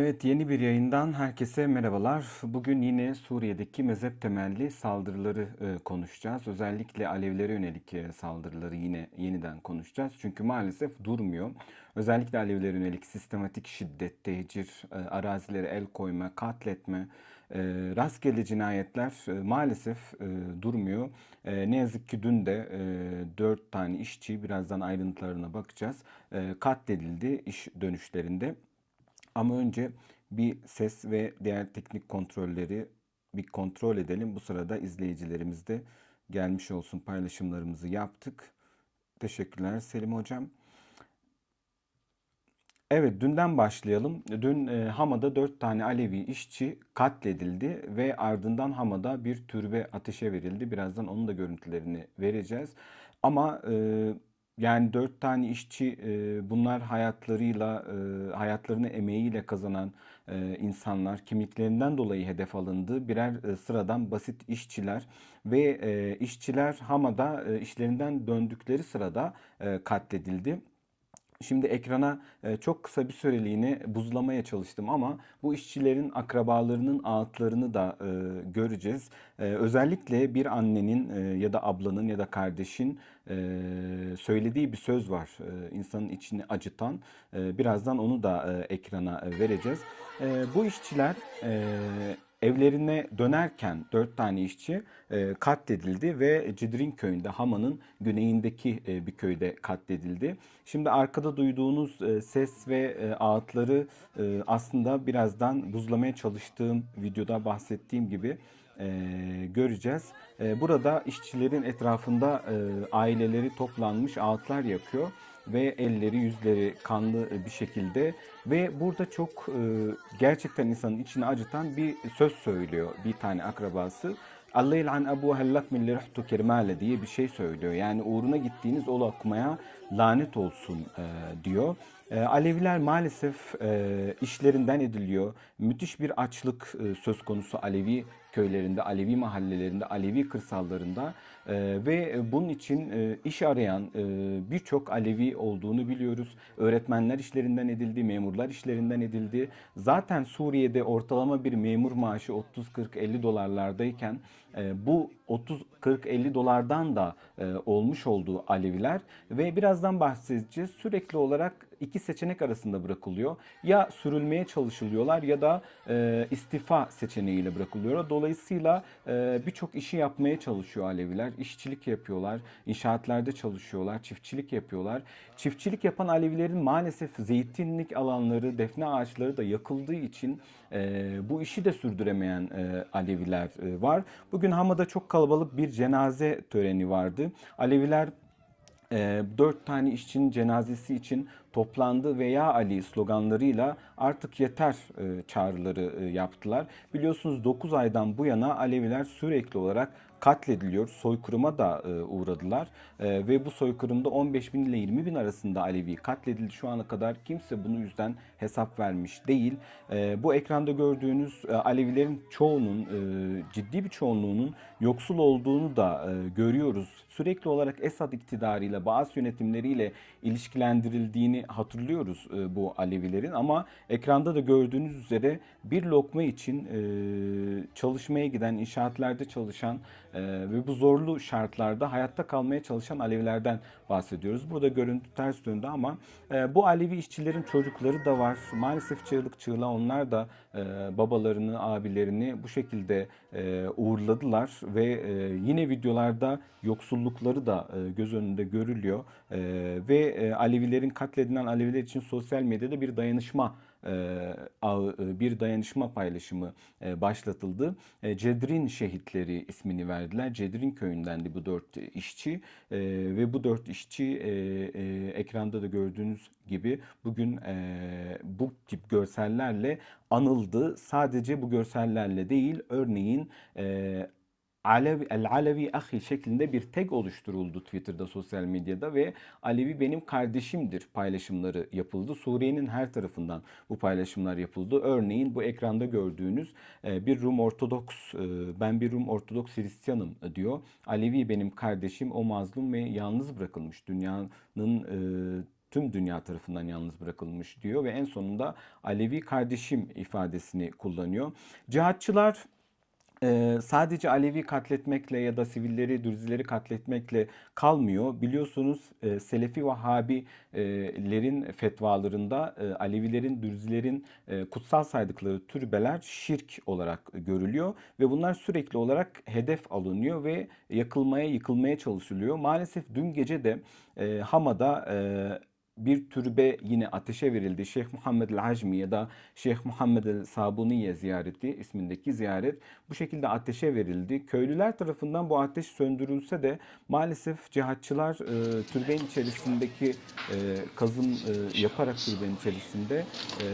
Evet, yeni bir yayından herkese merhabalar. Bugün yine Suriye'deki mezhep temelli saldırıları e, konuşacağız. Özellikle Alevilere yönelik e, saldırıları yine yeniden konuşacağız. Çünkü maalesef durmuyor. Özellikle Alevilere yönelik sistematik şiddet, tecir, e, arazilere el koyma, katletme, rastgele cinayetler maalesef durmuyor. Ne yazık ki dün de e, 4 tane işçi, birazdan ayrıntılarına bakacağız, katledildi iş dönüşlerinde. Ama önce bir ses ve diğer teknik kontrolleri bir kontrol edelim. Bu sırada izleyicilerimiz de gelmiş olsun paylaşımlarımızı yaptık. Teşekkürler Selim Hocam. Evet, dünden başlayalım. Dün e, Hama'da 4 tane Alevi işçi katledildi ve ardından Hama'da bir türbe ateşe verildi. Birazdan onun da görüntülerini vereceğiz. Ama e, yani 4 tane işçi e, bunlar hayatlarıyla, e, hayatlarını emeğiyle kazanan e, insanlar kimliklerinden dolayı hedef alındı. Birer e, sıradan basit işçiler ve e, işçiler Hama'da e, işlerinden döndükleri sırada e, katledildi. Şimdi ekrana e, çok kısa bir süreliğine buzlamaya çalıştım ama bu işçilerin akrabalarının ağıtlarını da e, göreceğiz. E, özellikle bir annenin ya da ablanın ya da kardeşin söylediği bir söz var. İnsanın içini acıtan. Birazdan onu da ekrana vereceğiz. Bu işçiler evlerine dönerken dört tane işçi e, katledildi ve Cidrin köyünde Hama'nın güneyindeki e, bir köyde katledildi. Şimdi arkada duyduğunuz e, ses ve ağıtları aslında birazdan buzlamaya çalıştığım videoda bahsettiğim gibi göreceğiz. Burada işçilerin etrafında aileleri toplanmış ağıtlar yakıyor ve elleri yüzleri kanlı bir şekilde ve burada çok e, gerçekten insanın içini acıtan bir söz söylüyor bir tane akrabası. Allah il'an Ebu Hellak min lirihtu kirmale diye bir şey söylüyor. Yani uğruna gittiğiniz ol akmaya lanet olsun e, diyor. E, Aleviler maalesef e, işlerinden ediliyor. Müthiş bir açlık e, söz konusu Alevi köylerinde, Alevi mahallelerinde, Alevi kırsallarında e, ve bunun için e, iş arayan e, birçok Alevi olduğunu biliyoruz. Öğretmenler işlerinden edildi, memurlar işlerinden edildi. Zaten Suriye'de ortalama bir memur maaşı 30 40 50 dolarlardayken e, bu 30 40 50 dolardan da e, olmuş olduğu Aleviler ve birazdan bahsedeceğiz. Sürekli olarak iki seçenek arasında bırakılıyor. Ya sürülmeye çalışılıyorlar ya da e, istifa seçeneğiyle bırakılıyor. Dolayısıyla e, birçok işi yapmaya çalışıyor Aleviler. İşçilik yapıyorlar, inşaatlarda çalışıyorlar, çiftçilik yapıyorlar. Çiftçilik yapan Alevilerin maalesef zeytinlik alanları, defne ağaçları da yakıldığı için e, bu işi de sürdüremeyen e, Aleviler e, var. Bugün Hama'da çok kalabalık bir cenaze töreni vardı. Aleviler e, dört tane işçinin cenazesi için toplandı veya Ali sloganlarıyla artık yeter e, çağrıları e, yaptılar. Biliyorsunuz 9 aydan bu yana Aleviler sürekli olarak katlediliyor. Soykırıma da e, uğradılar e, ve bu soykırımda 15 bin ile 20 bin arasında Alevi katledildi. Şu ana kadar kimse bunu yüzden hesap vermiş değil. E, bu ekranda gördüğünüz e, Alevilerin çoğunun, e, ciddi bir çoğunluğunun yoksul olduğunu da e, görüyoruz. Sürekli olarak Esad iktidarıyla, bazı yönetimleriyle ilişkilendirildiğini hatırlıyoruz e, bu Alevilerin ama ekranda da gördüğünüz üzere bir lokma için e, çalışmaya giden, inşaatlarda çalışan e, ve bu zorlu şartlarda hayatta kalmaya çalışan Alevilerden bahsediyoruz. Burada görüntü ters döndü ama e, bu Alevi işçilerin çocukları da var. Maalesef çığlık çığlığa onlar da e, babalarını, abilerini bu şekilde e, uğurladılar ve e, yine videolarda yoksullukları da e, göz önünde görülüyor E, ve e, Alevilerin katledilen Aleviler için sosyal medyada bir dayanışma bir dayanışma paylaşımı e, başlatıldı. E, Cedrin şehitleri ismini verdiler. Cedrin köyündendi bu dört işçi E, ve bu dört işçi e, e, ekranda da gördüğünüz gibi bugün e, bu tip görsellerle anıldı. Sadece bu görsellerle değil, örneğin e, Alevi, El Alevi Ahi şeklinde bir tag oluşturuldu Twitter'da, sosyal medyada ve Alevi benim kardeşimdir paylaşımları yapıldı. Suriye'nin her tarafından bu paylaşımlar yapıldı. Örneğin bu ekranda gördüğünüz e, bir Rum Ortodoks, e, ben bir Rum Ortodoks Hristiyanım diyor. Alevi benim kardeşim, o mazlum ve yalnız bırakılmış dünyanın e, tüm dünya tarafından yalnız bırakılmış diyor ve en sonunda Alevi kardeşim ifadesini kullanıyor. Cihatçılar ee, sadece Alevi katletmekle ya da sivilleri, dürzileri katletmekle kalmıyor. Biliyorsunuz e, Selefi Vahhabilerin fetvalarında e, Alevilerin, dürzilerin e, kutsal saydıkları türbeler şirk olarak görülüyor ve bunlar sürekli olarak hedef alınıyor ve yakılmaya, yıkılmaya çalışılıyor. Maalesef dün gece de e, Hama'da e, bir türbe yine ateşe verildi. Şeyh Muhammed el-Hacmi ya da Şeyh Muhammed el-Sabuniye ziyareti ismindeki ziyaret bu şekilde ateşe verildi. Köylüler tarafından bu ateş söndürülse de maalesef cihatçılar e, türbenin içerisindeki e, kazım e, yaparak türbenin içerisinde e,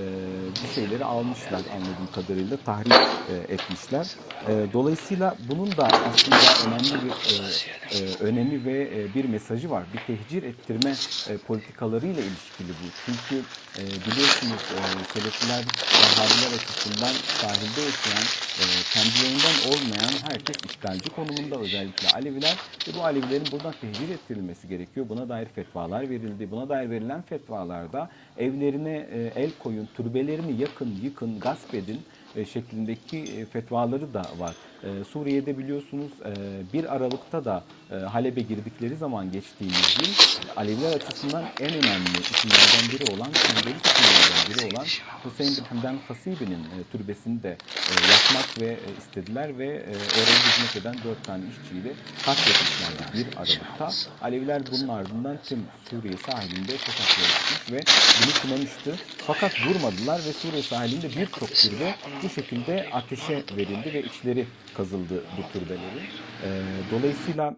bir şeyleri almışlar anladığım kadarıyla tahrip e, etmişler. E, dolayısıyla bunun da aslında önemli bir e, e, önemi ve e, bir mesajı var. Bir tehcir ettirme e, politikalarıyla ilişkili bu. Çünkü e, biliyorsunuz e, Selefiler, Vahhabiler açısından sahilde yaşayan, e, kendilerinden olmayan herkes işgalci konumunda özellikle Aleviler ve bu Alevilerin buradan tehcir ettirilmesi gerekiyor. Buna dair fetvalar verildi. Buna dair verilen fetvalarda evlerine e, el koyun, türbelerini yakın, yıkın, gasp edin şeklindeki e, fetvaları da var. E, Suriye'de biliyorsunuz e, 1 Aralık'ta da e, Halep'e girdikleri zaman geçtiğimiz yıl Aleviler açısından en önemli isimlerden biri olan, sembolik isimlerden biri olan Hüseyin bin Hamdan Hasibi'nin e, türbesini de e, yakmak ve e, istediler ve e, oraya hizmet eden 4 tane işçiyi de katletmişlerdi 1 Aralık'ta. Aleviler bunun ardından tüm Suriye sahilinde sokaklara çıkmış ve bunu kınamıştı. Fakat durmadılar ve Suriye sahilinde birçok türbe bu şekilde ateşe verildi ve içleri kazıldı bu türbelerin. E, dolayısıyla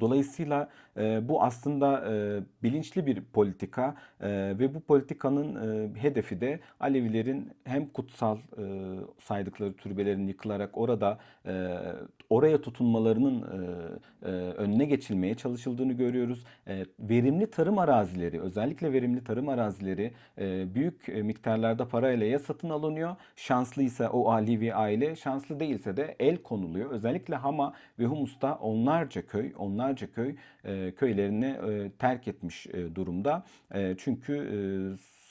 Dolayısıyla bu aslında bilinçli bir politika ve bu politikanın hedefi de Alevilerin hem kutsal saydıkları türbelerin yıkılarak orada oraya tutunmalarının önüne geçilmeye çalışıldığını görüyoruz. Verimli tarım arazileri, özellikle verimli tarım arazileri büyük miktarlarda parayla ya satın alınıyor, şanslıysa o Alevi aile, şanslı değilse de el konuluyor. Özellikle Hama ve Humus'ta onlarca köy, onlarca köy e, köylerini e, terk etmiş e, durumda. E, çünkü e,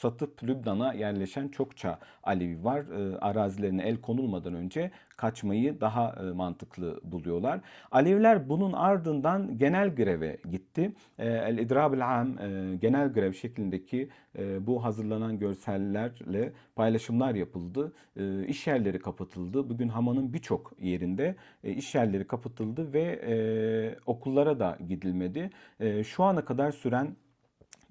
satıp Lübnan'a yerleşen çokça Alevi var. E, arazilerine el konulmadan önce kaçmayı daha e, mantıklı buluyorlar. Aleviler bunun ardından genel greve gitti. E, El İdrab-ül Am e, genel grev şeklindeki e, bu hazırlanan görsellerle paylaşımlar yapıldı. E, iş yerleri kapatıldı. Bugün Hama'nın birçok yerinde e, iş yerleri kapatıldı ve e, okullara da gidilmedi. E, şu ana kadar süren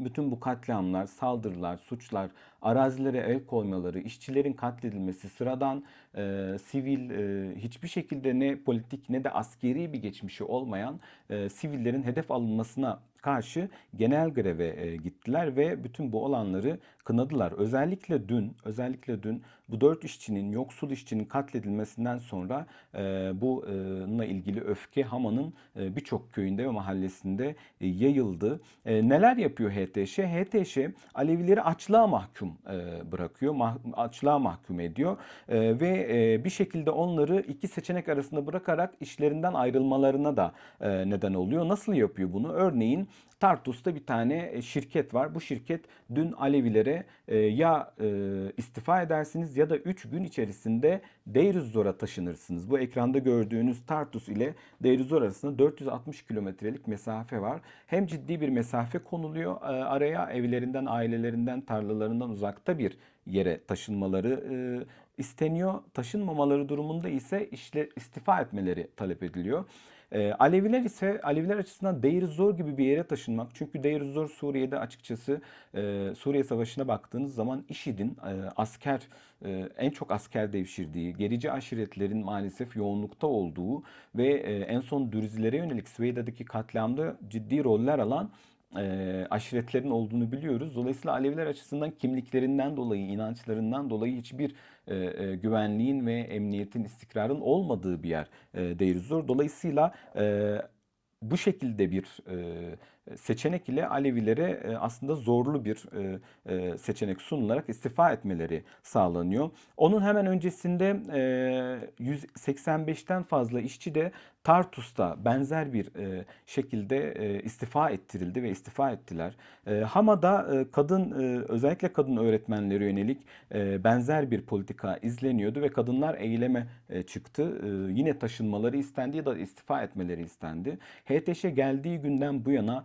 bütün bu katliamlar, saldırılar, suçlar, arazilere el koymaları, işçilerin katledilmesi, sıradan e, sivil e, hiçbir şekilde ne politik ne de askeri bir geçmişi olmayan e, sivillerin hedef alınmasına karşı genel greve e, gittiler ve bütün bu olanları kınadılar. Özellikle dün, özellikle dün bu dört işçinin, yoksul işçinin katledilmesinden sonra e, bununla ilgili öfke Hama'nın e, birçok köyünde ve mahallesinde e, yayıldı. E, neler yapıyor HTŞ? HTŞ Alevileri açlığa mahkum e, bırakıyor, mah, açlığa mahkum ediyor e, ve e, bir şekilde onları iki seçenek arasında bırakarak işlerinden ayrılmalarına da e, neden oluyor. Nasıl yapıyor bunu? Örneğin Tartus'ta bir tane e, şirket var. Bu şirket dün Alevilere e, ya e, istifa edersiniz ya da 3 gün içerisinde Deir-uz-Zor'a taşınırsınız. Bu ekranda gördüğünüz Tartus ile Deir-uz-Zor arasında 460 kilometrelik mesafe var. Hem ciddi bir mesafe konuluyor araya evlerinden, ailelerinden, tarlalarından uzakta bir yere taşınmaları isteniyor. Taşınmamaları durumunda ise işle istifa etmeleri talep ediliyor. E, Aleviler ise Aleviler açısından Deir Zor gibi bir yere taşınmak. Çünkü Deir Zor Suriye'de açıkçası e, Suriye Savaşı'na baktığınız zaman IŞİD'in e, asker e, en çok asker devşirdiği, gerici aşiretlerin maalesef yoğunlukta olduğu ve e, en son Dürzilere yönelik Süveyda'daki katliamda ciddi roller alan e, aşiretlerin olduğunu biliyoruz. Dolayısıyla Aleviler açısından kimliklerinden dolayı, inançlarından dolayı hiçbir e, e, güvenliğin ve emniyetin, istikrarın olmadığı bir yer e, Deir. Dolayısıyla e, bu şekilde bir seçenek ile Alevilere e, aslında zorlu bir e, e, seçenek sunularak istifa etmeleri sağlanıyor. Onun hemen öncesinde e, 185'ten fazla işçi de Tartus'ta benzer bir e, şekilde e, istifa ettirildi ve istifa ettiler. E, Hama'da e, kadın e, özellikle kadın öğretmenlere yönelik e, benzer bir politika izleniyordu ve kadınlar eyleme e, çıktı. E, yine taşınmaları istendi ya da istifa etmeleri istendi. HTŞ geldiği günden bu yana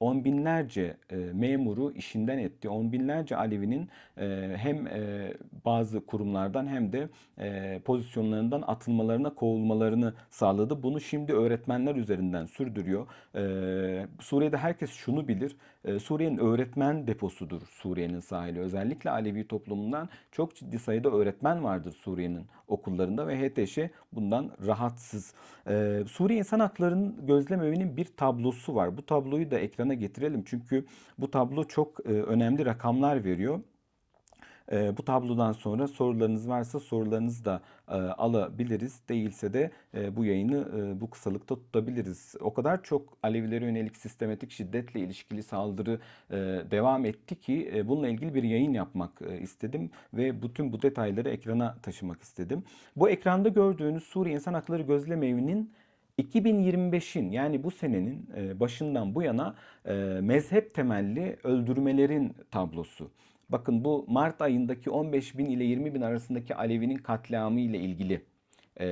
on binlerce e, memuru işinden etti. On binlerce Alevi'nin e, hem e, bazı kurumlardan hem de e, pozisyonlarından atılmalarına, kovulmalarını sağladı. Bunu şimdi öğretmenler üzerinden sürdürüyor. E, Suriye'de herkes şunu bilir. E, Suriye'nin öğretmen deposudur Suriye'nin sahili. Özellikle Alevi toplumundan çok ciddi sayıda öğretmen vardır Suriye'nin okullarında ve HTŞ bundan rahatsız. E, Suriye İnsan Hakları'nın gözlem evinin bir tablosu var. Bu tabloyu da ekrana getirelim çünkü bu tablo çok e, önemli rakamlar veriyor. E, bu tablodan sonra sorularınız varsa sorularınızı da e, alabiliriz. Değilse de bu yayını bu kısalıkta tutabiliriz. O kadar çok Alevilere yönelik sistematik şiddetle ilişkili saldırı devam etti ki e, bununla ilgili bir yayın yapmak istedim ve bütün bu detayları ekrana taşımak istedim. Bu ekranda gördüğünüz Suriye İnsan Hakları Gözlem Evi'nin 2025'in yani bu senenin e, başından bu yana e, mezhep temelli öldürmelerin tablosu. Bakın bu Mart ayındaki 15 bin ile 20 bin arasındaki Alevi'nin katliamı ile ilgili e,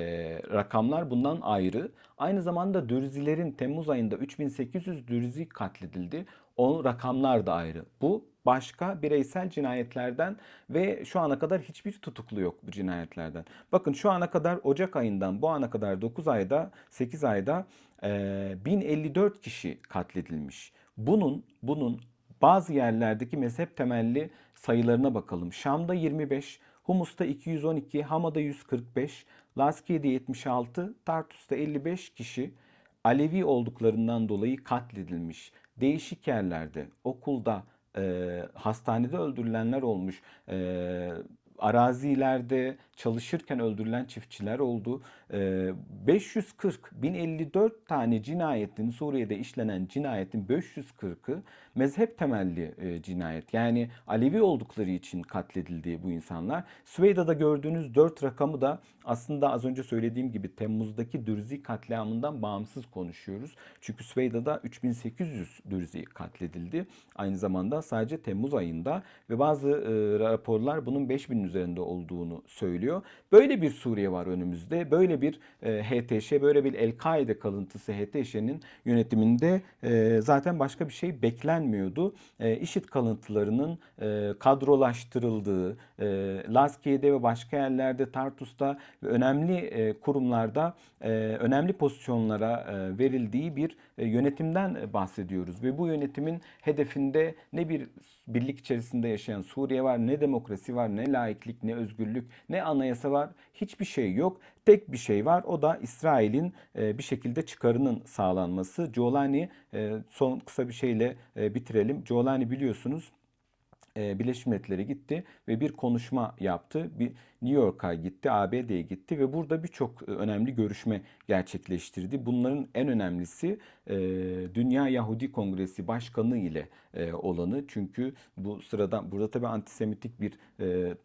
rakamlar bundan ayrı. Aynı zamanda Dürzilerin Temmuz ayında 3800 Dürzi katledildi. O rakamlar da ayrı. Bu başka bireysel cinayetlerden ve şu ana kadar hiçbir tutuklu yok bu cinayetlerden. Bakın şu ana kadar Ocak ayından bu ana kadar 9 ayda 8 ayda e, 1054 kişi katledilmiş. Bunun bunun bazı yerlerdeki mezhep temelli sayılarına bakalım. Şam'da 25, Humus'ta 212, Hama'da 145, Laskiye'de 76, Tartus'ta 55 kişi Alevi olduklarından dolayı katledilmiş. Değişik yerlerde, okulda, e, hastanede öldürülenler olmuş. E, arazilerde çalışırken öldürülen çiftçiler oldu. E, 540, 1054 tane cinayetin Suriye'de işlenen cinayetin 540'ı mezhep temelli e, cinayet. Yani Alevi oldukları için katledildi bu insanlar. Süveyda'da gördüğünüz 4 rakamı da aslında az önce söylediğim gibi Temmuz'daki Dürzi katliamından bağımsız konuşuyoruz. Çünkü Süveyda'da 3800 Dürzi katledildi. Aynı zamanda sadece Temmuz ayında ve bazı e, raporlar bunun 5000'in üzerinde olduğunu söylüyor. Böyle bir Suriye var önümüzde. Böyle bir e, HTŞ, böyle bir El-Kaide kalıntısı HTŞ'nin yönetiminde e, zaten başka bir şey beklenmiyordu. E, IŞİD kalıntılarının e, kadrolaştırıldığı, e, Laskiye'de ve başka yerlerde, Tartus'ta ve önemli e, kurumlarda e, önemli pozisyonlara e, verildiği bir e, yönetimden bahsediyoruz. Ve bu yönetimin hedefinde ne bir birlik içerisinde yaşayan Suriye var, ne demokrasi var, ne laiklik, ne özgürlük, ne anayasa var. Hiçbir şey yok. Tek bir şey var. O da İsrail'in e, bir şekilde çıkarının sağlanması. Giolani e, son kısa bir şeyle e, bitirelim. Giolani biliyorsunuz e, Birleşmiş Milletler'e gitti ve bir konuşma yaptı. Bir New York'a gitti, ABD'ye gitti ve burada birçok önemli görüşme gerçekleştirdi. Bunların en önemlisi e, Dünya Yahudi Kongresi Başkanı ile e, olanı. Çünkü bu sırada burada tabii antisemitik bir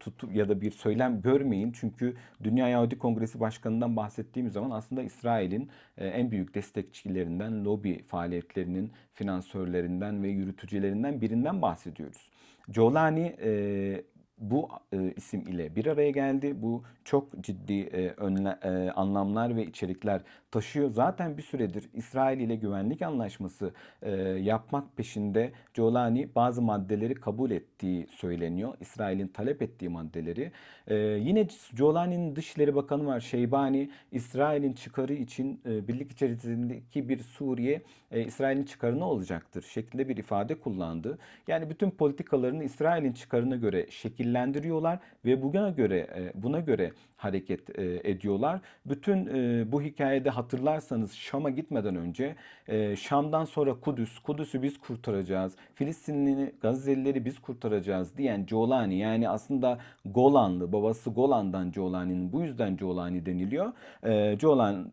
tutu ya da bir söylem görmeyin. Çünkü Dünya Yahudi Kongresi Başkanı'ndan bahsettiğimiz zaman aslında İsrail'in en büyük destekçilerinden, lobi faaliyetlerinin finansörlerinden ve yürütücülerinden birinden bahsediyoruz. Giolani e, bu e, isim ile bir araya geldi. Bu çok ciddi e, önle, e, anlamlar ve içerikler taşıyor. Zaten bir süredir İsrail ile güvenlik anlaşması e, yapmak peşinde Giolani bazı maddeleri kabul ettiği söyleniyor. İsrail'in talep ettiği maddeleri. E, yine Giolani'nin Dışişleri Bakanı var Şeybani. İsrail'in çıkarı için e, birlik içerisindeki bir Suriye e, İsrail'in çıkarına olacaktır şeklinde bir ifade kullandı. Yani bütün politikalarını İsrail'in çıkarına göre şekillendiriyorlar ve bugüne göre e, buna göre hareket e, ediyorlar. Bütün e, bu hikayede hatırlarsanız Şam'a gitmeden önce e, Şam'dan sonra Kudüs, Kudüs'ü biz kurtaracağız, Filistinli Gazze'lileri biz kurtaracağız diyen Giolani yani aslında Golanlı, babası Golan'dan Giolani'nin bu yüzden Giolani deniliyor. E, Giolani,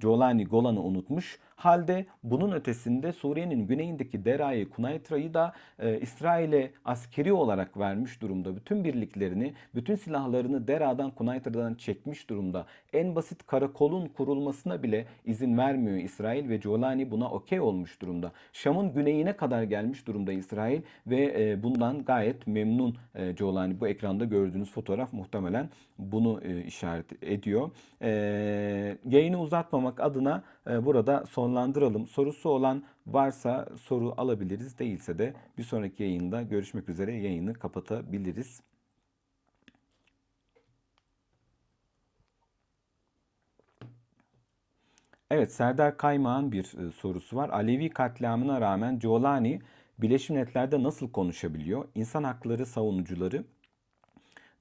Giolani Golan'ı unutmuş halde bunun ötesinde Suriye'nin güneyindeki Dera'yı, Kunaytra'yı da e, İsrail'e askeri olarak vermiş durumda. Bütün birliklerini, bütün silahlarını Dera'dan, Kunaytra'dan çekmiş durumda. En basit karakolun kurulmasına bile izin vermiyor İsrail ve Jolani buna okey olmuş durumda. Şam'ın güneyine kadar gelmiş durumda İsrail ve e, bundan gayet memnun e, Jolani. Bu ekranda gördüğünüz fotoğraf muhtemelen bunu e, işaret ediyor. E, yayını uzatmamak adına e, burada sonlandıralım. Sorusu olan varsa soru alabiliriz. Değilse de bir sonraki yayında görüşmek üzere yayını kapatabiliriz. Evet Serdar Kaymağ'ın bir e, sorusu var. Alevi katliamına rağmen Jolani Birleşmiş Milletler'de nasıl konuşabiliyor? İnsan hakları savunucuları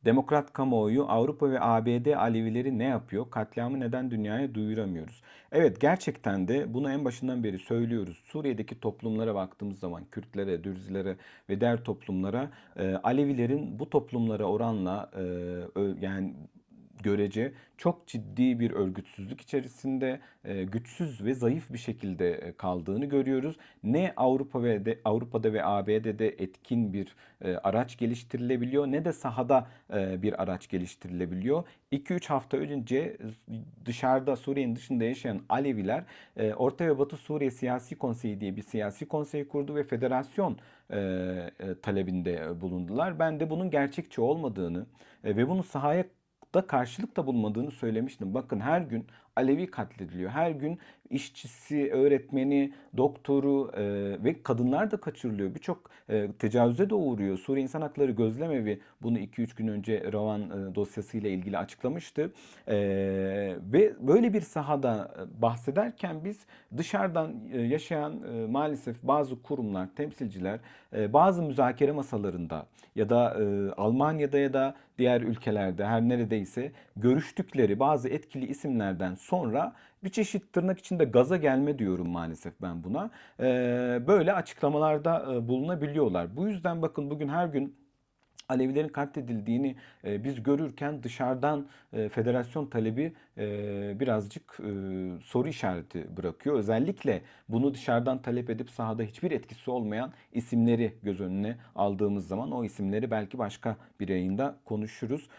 Demokrat kamuoyu Avrupa ve ABD Alevileri ne yapıyor? Katliamı neden dünyaya duyuramıyoruz? Evet gerçekten de bunu en başından beri söylüyoruz. Suriye'deki toplumlara baktığımız zaman Kürtlere, Dürzilere ve diğer toplumlara e, Alevilerin bu toplumlara oranla e, yani görece çok ciddi bir örgütsüzlük içerisinde e, güçsüz ve zayıf bir şekilde e, kaldığını görüyoruz. Ne Avrupa ve de, Avrupa'da ve ABD'de etkin bir e, araç geliştirilebiliyor ne de sahada bir araç geliştirilebiliyor. 2-3 hafta önce dışarıda Suriye'nin dışında yaşayan Aleviler Orta ve Batı Suriye Siyasi Konseyi diye bir siyasi konsey kurdu ve federasyon e, talebinde bulundular. Ben de bunun gerçekçi olmadığını e, ve bunun sahaya da karşılık da bulmadığını söylemiştim. Bakın her gün Alevi katlediliyor. Her gün işçisi, öğretmeni, doktoru e, ve kadınlar da kaçırılıyor. Birçok e, tecavüze de uğruyor. Suriye İnsan Hakları Gözlemevi bunu 2-3 gün önce Ravan e, dosyasıyla ilgili açıklamıştı. E, ve böyle bir sahada e, bahsederken biz dışarıdan e, yaşayan e, maalesef bazı kurumlar, temsilciler e, bazı müzakere masalarında ya da e, Almanya'da ya da diğer ülkelerde her neredeyse görüştükleri bazı etkili isimlerden sonra bir çeşit tırnak içinde gaza gelme diyorum maalesef ben buna. Ee, böyle açıklamalarda e, bulunabiliyorlar. Bu yüzden bakın bugün her gün Alevilerin katledildiğini e, biz görürken dışarıdan e, federasyon talebi birazcık soru işareti bırakıyor. Özellikle bunu dışarıdan talep edip sahada hiçbir etkisi olmayan isimleri göz önüne aldığımız zaman o isimleri belki başka bir yayında konuşuruz.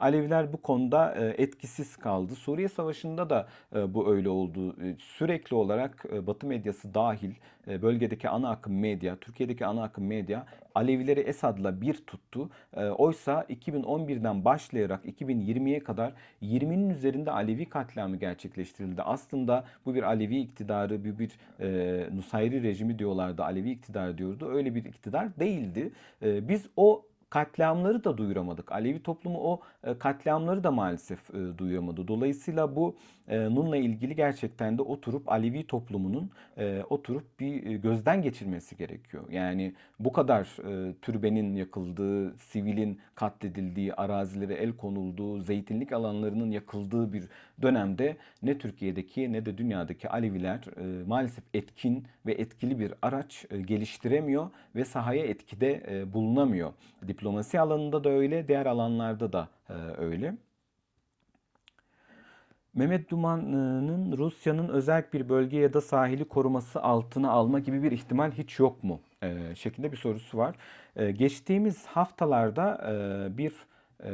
Aleviler bu konuda etkisiz kaldı. Suriye Savaşı'nda da bu öyle oldu. Sürekli olarak Batı medyası dahil bölgedeki ana akım medya, Türkiye'deki ana akım medya Alevileri Esad'la bir tuttu. Oysa 2011'den başlayarak 2020'ye kadar 20'nin üzerinde Alevi katliamı gerçekleştirildi. Aslında bu bir Alevi iktidarı, bir, bir e, Nusayri rejimi diyorlardı, Alevi iktidarı diyordu. Öyle bir iktidar değildi. E, biz o katliamları da duyuramadık. Alevi toplumu o e, katliamları da maalesef e, duyuramadı. Dolayısıyla bu e, Nun'la ilgili gerçekten de oturup Alevi toplumunun e, oturup bir e, gözden geçirmesi gerekiyor. Yani bu kadar e, türbenin yakıldığı, sivilin katledildiği, arazilere el konulduğu, zeytinlik alanlarının yakıldığı bir dönemde ne Türkiye'deki ne de dünyadaki Aleviler e, maalesef etkin ve etkili bir araç e, geliştiremiyor ve sahaya etkide e, bulunamıyor. Diplomasi alanında da öyle, diğer alanlarda da e, öyle. Mehmet Duman'ın Rusya'nın özel bir bölge ya da sahili koruması altına alma gibi bir ihtimal hiç yok mu? E, şeklinde bir sorusu var. E, geçtiğimiz haftalarda e, bir e,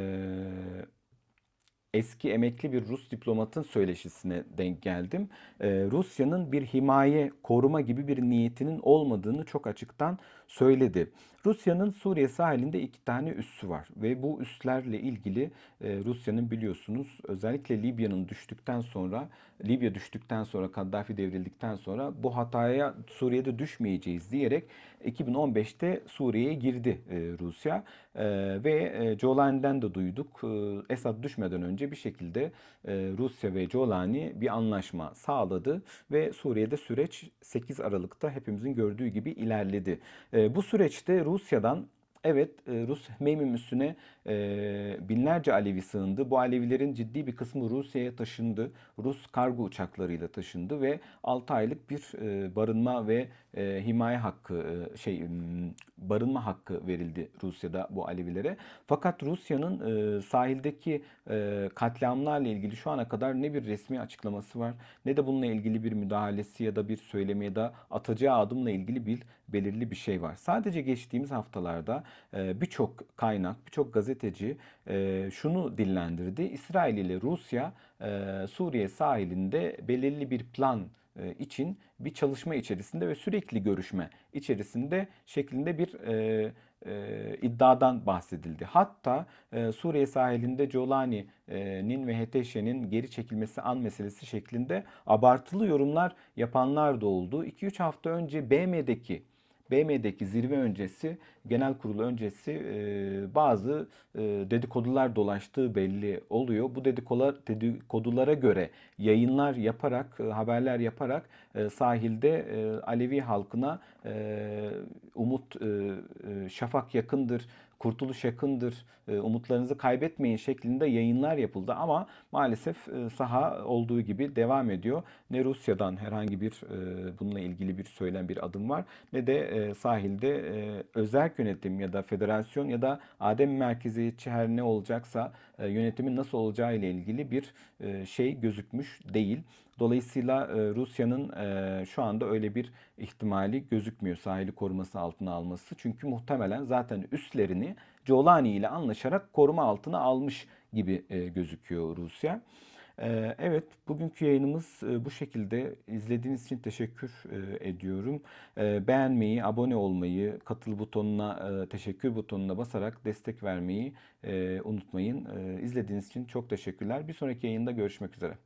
eski emekli bir Rus diplomatın söyleşisine denk geldim. Ee, Rusya'nın bir himaye, koruma gibi bir niyetinin olmadığını çok açıktan söyledi. Rusya'nın Suriye sahilinde iki tane üssü var ve bu üslerle ilgili e, Rusya'nın biliyorsunuz özellikle Libya'nın düştükten sonra, Libya düştükten sonra, Kaddafi devrildikten sonra bu hataya Suriye'de düşmeyeceğiz diyerek 2015'te Suriye'ye girdi e, Rusya e, ve e, Jolani'den de duyduk. E, Esad düşmeden önce bir şekilde e, Rusya ve Jolani bir anlaşma sağladı ve Suriye'de süreç 8 Aralık'ta hepimizin gördüğü gibi ilerledi. E, bu süreçte Rusya'dan Evet, e, Rus Hmeymim üssüne e, binlerce Alevi sığındı. Bu Alevilerin ciddi bir kısmı Rusya'ya taşındı. Rus kargo uçaklarıyla taşındı ve 6 aylık bir e, barınma ve himaye hakkı şey barınma hakkı verildi Rusya'da bu Alevilere. Fakat Rusya'nın sahildeki katliamlarla ilgili şu ana kadar ne bir resmi açıklaması var ne de bununla ilgili bir müdahalesi ya da bir söylemi ya da atacağı adımla ilgili bir belirli bir şey var. Sadece geçtiğimiz haftalarda e, birçok kaynak, birçok gazeteci e, şunu dillendirdi. İsrail ile Rusya e, Suriye sahilinde belirli bir plan için bir çalışma içerisinde ve sürekli görüşme içerisinde şeklinde bir e, e, iddiadan bahsedildi. Hatta e, Suriye sahilinde Jolani'nin ve HTŞ'nin geri çekilmesi an meselesi şeklinde abartılı yorumlar yapanlar da oldu. 2-3 hafta önce BM'deki BM'deki zirve öncesi, genel kurulu öncesi e, bazı e, dedikodular dolaştığı belli oluyor. Bu dedikodular, dedikodulara göre yayınlar yaparak, e, haberler yaparak e, sahilde e, Alevi halkına e, umut, e, e, şafak yakındır, kurtuluş yakındır, e, umutlarınızı kaybetmeyin şeklinde yayınlar yapıldı ama maalesef e, saha olduğu gibi devam ediyor. Ne Rusya'dan herhangi bir e, bununla ilgili bir söylem bir adım var ne de sahilde özerk yönetim ya da federasyon ya da adem merkeziyetçi her ne olacaksa yönetimin nasıl olacağı ile ilgili bir şey gözükmüş değil. Dolayısıyla e, Rusya'nın e, şu anda öyle bir ihtimali gözükmüyor sahili koruması altına alması. Çünkü muhtemelen zaten üslerini Jolani ile anlaşarak koruma altına almış gibi e, gözüküyor Rusya. Evet, bugünkü yayınımız bu şekilde. İzlediğiniz için teşekkür ediyorum. Beğenmeyi, abone olmayı, katıl butonuna, teşekkür butonuna basarak destek vermeyi unutmayın. E, İzlediğiniz için çok teşekkürler. Bir sonraki yayında görüşmek üzere.